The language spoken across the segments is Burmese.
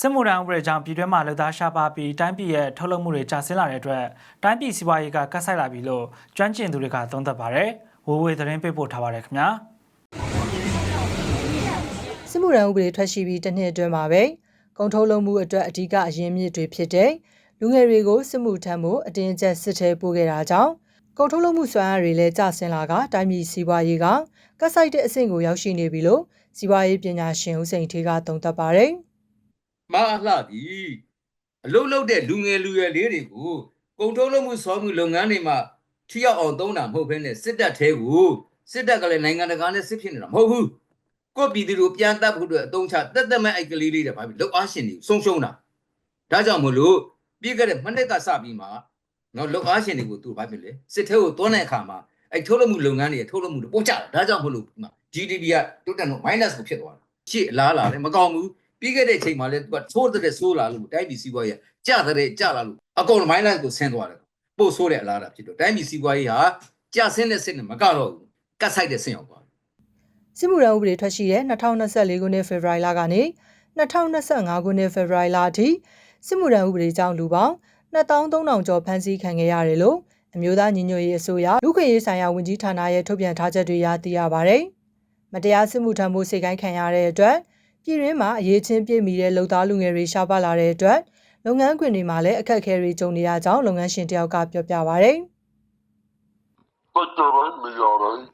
စစ်မှုထမ်းဥပဒေကြောင့်ပြည်တွင်းမှာလူသားရှားပါပြီးတိုင်းပြည်ရဲ့ထုတ်လုပ်မှုတွေကျဆင်းလာတဲ့အတွက်တိုင်းပြည်စီးပွားရေးကကတ်ဆိုင်လာပြီလို့ကျွမ်းကျင်သူတွေကသုံးသပ်ပါတယ်။ဝေဝေသတင်းပေးပို့ထားပါတယ်ခင်ဗျာ။စစ်မှုရန်ဥပဒေထွက်ရှိပြီးတစ်နှစ်အတွင်းမှာပဲကုန်ထုတ်လုပ်မှုအတွက်အဓိကအရင်းမြစ်တွေဖြစ်တဲ့လူငယ်တွေကိုစစ်မှုထမ်းမှုအတင်းအကျပ်စစ်ထဲပို့ခဲ့တာကြောင့်ကုန်ထုတ်လုပ်မှုစွမ်းအားတွေလည်းကျဆင်းလာကတိုင်းပြည်စီးပွားရေးကကတ်ဆိုင်တဲ့အဆင့်ကိုရောက်ရှိနေပြီလို့စီးပွားရေးပညာရှင်ဦးစိန်ထေးကသုံးသပ်ပါတယ် မအလှသည်အလုတ်လုတ်တဲ့လူငယ်လူရွယ်လေးတွေကိုကုန်ထုတ်လုပ်မှုစောမှုလုပ်ငန်းတွေမှာထိရောက်အောင်သုံးတာမဟုတ်ဘဲနဲ့စစ်တပ်သေးကိုစစ်တပ်ကလည်းနိုင်ငံတကာနဲ့စစ်ဖြစ်နေတာမဟုတ်ဘူးကိုယ့်ပြည်သူတို့ပြန်တပ်ဖို့အတွက်အသုံးချတက်တက်မဲ့အိုက်ကလေးလေးတွေဘာဖြစ်လောက်အားရှင်တွေဆုံးရှုံးတာဒါကြောင့်မလို့ပြီးခဲ့တဲ့မနေ့ကစပြီးမှနော်လောက်အားရှင်တွေကိုသူဘာဖြစ်လဲစစ်သေးကိုတွန်းတဲ့အခါမှာအဲ့ထုတ်လုပ်မှုလုပ်ငန်းတွေထုတ်လုပ်မှုတွေပို့ကြတာဒါကြောင့်မလို့ဒီမှာ GDP ကတိုးတက်တော့ minus ကိုဖြစ်သွားတာရှေ့အလားလာလည်းမကောင်းဘူး ပြီးခဲ့တဲ့အချိန်မှာလည်းသူကသိုးတဲ့ဆိုးလာလို့တိုင်းပြည်စီးပွားရေးကြတဲ့ကြလာလို့အကုန် minus ကိုဆင်းသွားတယ်ပို့ဆိုးတဲ့အလားတာဖြစ်တော့တိုင်းပြည်စီးပွားရေးဟာကြဆင်းတဲ့စစ်နဲ့မကတော့ဘူးကတ်ဆိုင်တဲ့ဆင်းရောက်သွားတယ်စစ်မှုရန်ဥပဒေထွက်ရှိတဲ့2024ခုနှစ်ဖေဖော်ဝါရီလကနေ2025ခုနှစ်ဖေဖော်ဝါရီလအထိစစ်မှုရန်ဥပဒေကြောင့်လူပေါင်း2300ကျော်ဖမ်းဆီးခံခဲ့ရတယ်လို့အမျိုးသားညီညွတ်ရေးအစိုးရလူခွင့်ရေးဆိုင်ရာဝန်ကြီးဌာနရဲ့ထုတ်ပြန်ထားချက်တွေအရသိရပါဗျ။မတရားစစ်မှုထမ်းမှုစိတ်ကိုင်းခံရတဲ့အတွက် ပြည်တွင်းမှာအရေးချင်းပြည့်မီတဲ့လုံသားလူငယ်တွေရှားပါလာတဲ့အတွက်လုပ်ငန်းခွင်တွေမှာလည်းအခက်အခဲတွေကြုံနေရကြောင်းလုပ်ငန်းရှင်တယောက်ကပြောပြပါဗျ။တိုက်ကြတိုင်းနေရာတိုင်း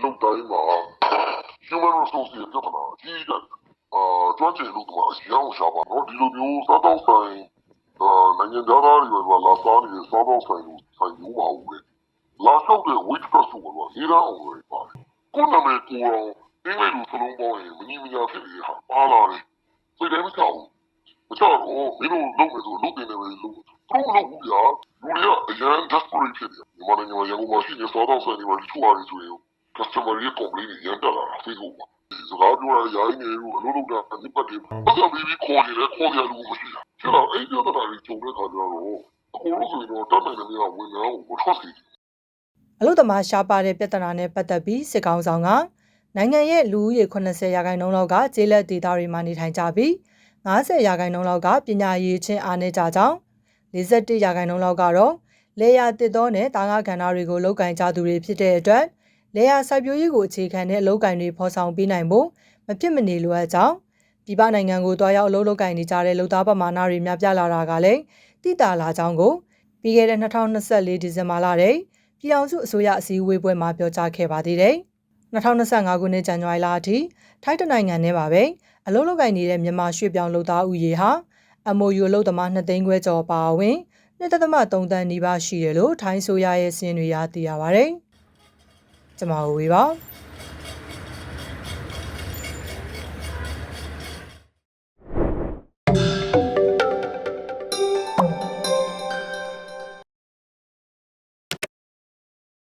လုံတိုင်းမှာ human resource ရဲ့ပြဿနာအကြီးကြီးတယ်အာကျွမ်းကျင်လို့တော့အရောင်းရှာပါတော့ဒီလိုမျိုးစားတော့ဆိုင်အာနိုင်ငံသားတွေကလာစားနေတဲ့စားတော့ဆိုင်ကိုဆိုင်ယူပါဦးလေလာဆောက်တဲ့ wait first ကိုတော့နေရအောင်လေပါတယ်ကိုနာမည်ကိုအောင် အင်္ဂလိပ်လိုစလုံးပေါင်းရင်မနီမညာဖြစ်နေတာပါလာတယ်စိတ်ထဲမချဘူးမချတော့မင်းတို့လုပ်မယ်ဆိုလုပ်တင်တယ်ပဲလုပ်သူတို့မလုပ်ဘူးဗျာလူတွေကအရန် desperate ဖြစ်နေတယ်မြန်မာနိုင်ငံမှာရန်ကုန်မှာရှိနေစားတော့ဆိုင်တွေမှာတချို့ဟာတွေဆိုရင် customer တွေ complain တွေရန်တက်လာတာ Facebook မှာစကားပြောရရိုင်းနေလို့အလုပ်လုပ်တာအနစ်ပတ်တွေပတ်စံပြီးပြီးခေါ်နေတယ်ခေါ်ကြလို့မရှိတာကျတော့အဲ့ဒီပြဿနာတွေကြုံတဲ့ခါကျတော့အကုန်လုံးဆိုရင်တော့တတ်နိုင်တဲ့နေရာဝန်ထမ်းကို trust နေတယ်အလုသမားရှားပါတဲ့ပြဿနာနဲ့ပတ်သက်ပြီးစစ်ကောင်ဆောင်က နိုင်ငံရဲ့လူဦးရေ80ရာခိုင်နှုန်းလောက်ကကျေးလက်ဒေသတွေမှာနေထိုင်ကြပြီး90ရာခိုင်နှုန်းလောက်ကပညာရေးချင်းအားနည်းကြကြောင်း41ရာခိုင်နှုန်းလောက်ကတော့လေယာတစ်သောနဲ့တာငါကဏ္ဍတွေကိုလောက်ကင်ကြသူတွေဖြစ်တဲ့အတွက်လေယာစိုက်ပျိုးရေးကိုအခြေခံတဲ့အလောက်ကင်တွေဖော်ဆောင်ပေးနိုင်ဖို့မဖြစ်မနေလိုအပ်ကြောင်းပြည်ပနိုင်ငံကိုတွားရောက်အလုပ်လုပ်ကင်နေကြတဲ့လူသားပမာဏတွေများပြားလာတာကလည်းတိတာလာကြောင်းကိုပြီးခဲ့တဲ့2024ဒီဇင်ဘာလတည်းပြည်အောင်စုအစိုးရအစည်းအဝေးပွဲမှာပြောကြားခဲ့ပါသေးတယ်။ 2025ခုနှစ်ဇန်နဝါရီလအထိထိုင်းတနိုင်ငံထဲမှာပဲအလုပ်လုပ်ကိုင်နေတဲ့မြန်မာရွှေ့ပြောင်းလုပ်သားဦးရေဟာ MOU အလုပ်သမား2သိန်းခွဲကျော်ပါဝင်1.3တန်းနီးပါးရှိတယ်လို့ထိုင်းဆိုရရဲ့စင်းတွေရသိရပါဗျ။ကျွန်မဝေပါ။